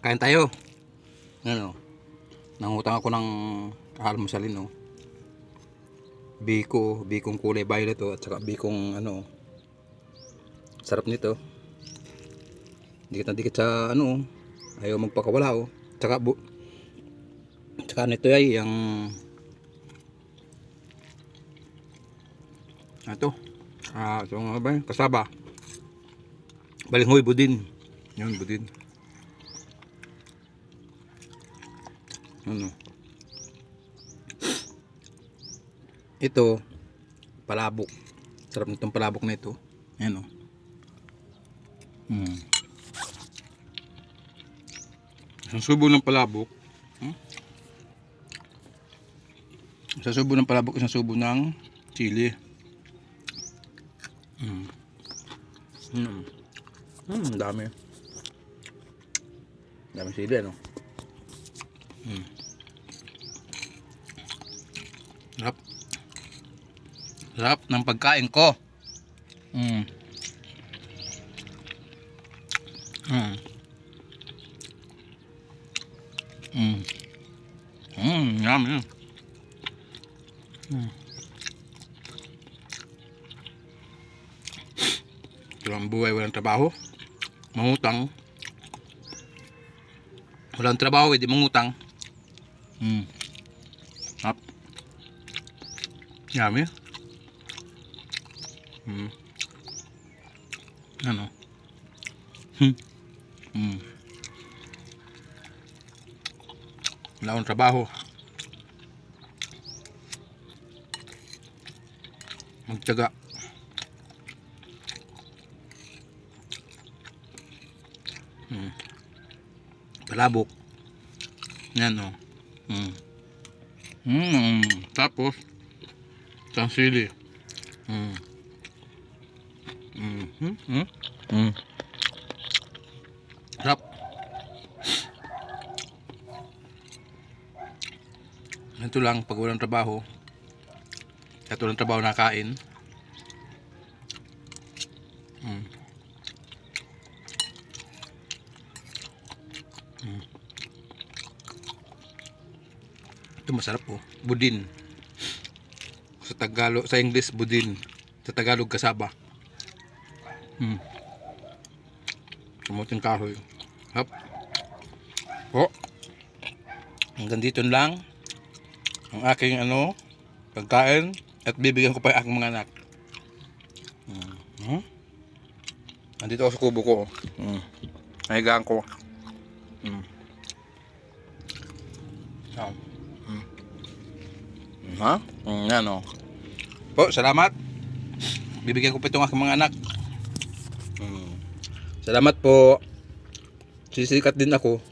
Kain tayo. Ano? Nangutang ako ng almusalin, no? Biko, bikong kulay violet, oh, at saka bikong, ano, sarap nito. Dikit na dikit sa, ano, ayaw magpakawala, oh. Tsaka, bu tsaka nito ay, yung, ito, ah, ito nga ba, kasaba. Balinghoy, budin. Yun, budin. Ano? Ito, palabok. Sarap nitong palabok na ito. Ayan o. Hmm. Isang subo ng palabok. Hmm? Isang subo ng palabok, isang subo ng chili. Hmm. Hmm, ang dami. Dami sili, ano? Hmm. Sarap. Sarap ng pagkain ko. Mm. Mm. Mm. Mm, yummy. Mm. Ito ang buhay, walang trabaho. Mangutang. Walang trabaho, hindi mangutang. Mm. Up. Yummy. Mm. Ano? Hmm. Mm. Wala akong trabaho. Magtyaga. Mm. Palabok. Yan o. Mm. Mm. Tapos, Tansili. Mm. Mm. Mm. Mm. Mm. Sarap. Ito lang pag walang trabaho. Ito lang trabaho na kain. Mm. Mm. Ito masarap po. Budin. Sa Tagalog, sa English budin. Sa Tagalog kasaba. Hmm. Kamuting kahoy. Hop. Po. Hanggang dito lang ang aking ano pagkain at bibigyan ko pa yung aking mga anak. Hmm. Hmm? Nandito ako sa kubo ko. Hmm. Nahigaan ko. Hmm. Yan. Ha? Hmm, yan o. Po, salamat. Bibigyan ko pa itong aking mga anak. Hmm. Salamat po. Sisikat din ako.